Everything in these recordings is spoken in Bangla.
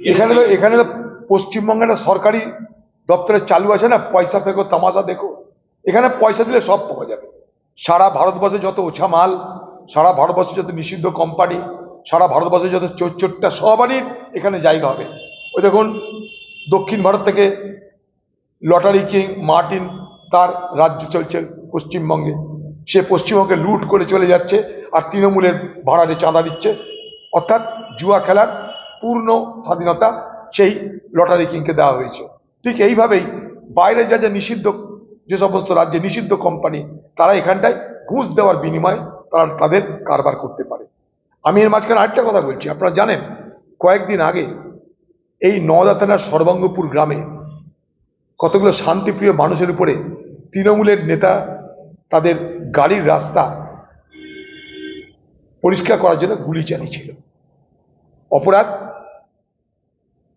এখানে তো এখানে তো পশ্চিমবঙ্গে একটা সরকারি দপ্তরে চালু আছে না, পয়সা ফেকো, তামাশা দেখো। এখানে পয়সা দিলে সব পাওয়া যাবে। সারা ভারতবর্ষে যত ওছা মাল, সারা ভারতবর্ষে যত নিষিদ্ধ কোম্পানি, সারা ভারতবর্ষে যত চোর চোরটা সবারই এখানে জায়গা হবে। ওই দেখুন, দক্ষিণ ভারত থেকে লটারি কিং মার্টিন তার রাজ্য চলছে পশ্চিমবঙ্গে। সে পশ্চিমবঙ্গে লুট করে চলে যাচ্ছে আর তৃণমূলের ভাড়ারে চাঁদা দিচ্ছে। অর্থাৎ জুয়া খেলার পূর্ণ স্বাধীনতা সেই লটারি কিংকে দেওয়া হয়েছে। ঠিক এইভাবেই বাইরে যা যা নিষিদ্ধ, যে সমস্ত রাজ্যে নিষিদ্ধ কোম্পানি তারা এখানটায় ঘুষ দেওয়ার বিনিময়ে তারা তাদের কারবার করতে পারে। আমি এর মাঝখানে আরেকটা কথা বলছি, আপনারা জানেন, কয়েকদিন আগে এই নওদা থানার সর্বাঙ্গপুর গ্রামে কতগুলো শান্তিপ্রিয় মানুষের উপরে তৃণমূলের নেতা তাদের গাড়ির রাস্তা পরিষ্কার করার জন্য গুলি চালিয়েছিল। অপরাধ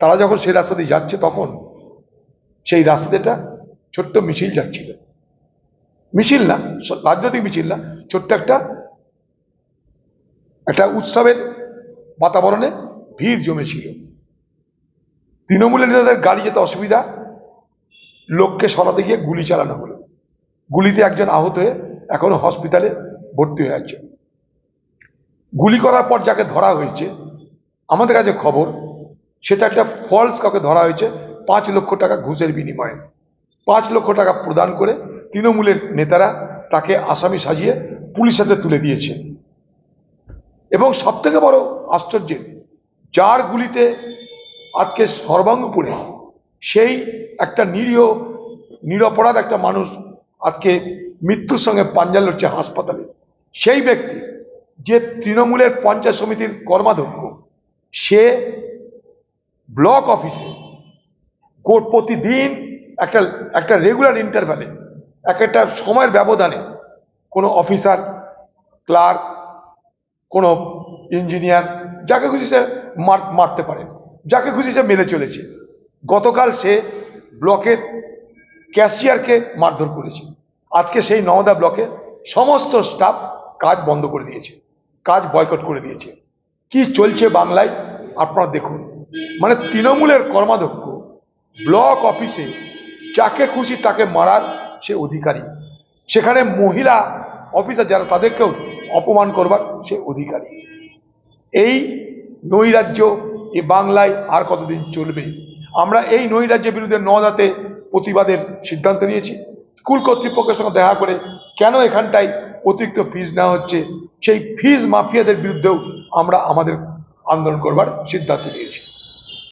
তারা যখন সেই রাস্তা দিয়ে যাচ্ছে তখন সেই রাস্তাটা ছোট্ট মিছিল যাচ্ছিল। মিছিল না, রাজনৈতিক মিছিল না, ছোট্ট একটা একটা উৎসবের বাতাবরণে ভিড় জমেছিল। তৃণমূলের নেতাদের গাড়ি যেতে অসুবিধা, লোককে সরাতে গিয়ে গুলি চালানো হলো। গুলিতে একজন আহত হয়ে এখনও হসপিটালে ভর্তি হয়ে আছে। গুলি করার পর যাকে ধরা হয়েছে, আমাদের কাছে খবর সেটা একটা ফলস কাউকে ধরা হয়েছে, পাঁচ লক্ষ টাকা ঘুষের বিনিময়ে। পাঁচ লক্ষ টাকা প্রদান করে তৃণমূলের নেতারা তাকে আসামি সাজিয়ে পুলিশ হাতে তুলে দিয়েছে। এবং সব থেকে বড় আশ্চর্যের যার গুলিতে আজকে সর্বাঙ্গপুরে সেই একটা নিরীহ, নিরপরাধ একটা মানুষ আজকে মৃত্যুর সঙ্গে পাঞ্জা লড়ছে হাসপাতালে। সেই ব্যক্তি যে তৃণমূলের পঞ্চায়েত সমিতির কর্মাধ্যক্ষ, সে ব্লক অফিসে কোর্ট প্রতিদিন একটা একটা রেগুলার ইন্টারভ্যালে এক একটা সময়ের ব্যবধানে কোনো অফিসার ক্লার্ক কোনো ইঞ্জিনিয়ার যাকে খুশি সে মার, মারতে পারে, যাকে খুশি সে মেরে চলেছে। গতকাল সে ব্লকের ক্যাশিয়ারকে মারধর করেছে। আজকে সেই নওদা ব্লকে সমস্ত স্টাফ কাজ বন্ধ করে দিয়েছে, কাজ বয়কট করে দিয়েছে। কি চলছে বাংলায় আপনারা দেখুন। মানে তৃণমূলের কর্মাধ্যক্ষ, ব্লক অফিসে যাকে খুশি তাকে মারার সে অধিকারী। সেখানে মহিলা অফিসার যারা তাদেরকেও অপমান করবার সে অধিকারী। এই নৈরাজ্য এ বাংলায় আর কতদিন চলবে? আমরা এই নৈরাজ্যের বিরুদ্ধে নদাতে প্রতিবাদের সিদ্ধান্ত নিয়েছি। স্কুল কর্তৃপক্ষের সঙ্গে দেখা করে কেন এখানটায় অতিরিক্ত ফিজ নেওয়া হচ্ছে, সেই ফিজ মাফিয়াদের বিরুদ্ধেও আমরা আমাদের আন্দোলন করবার সিদ্ধান্ত নিয়েছি।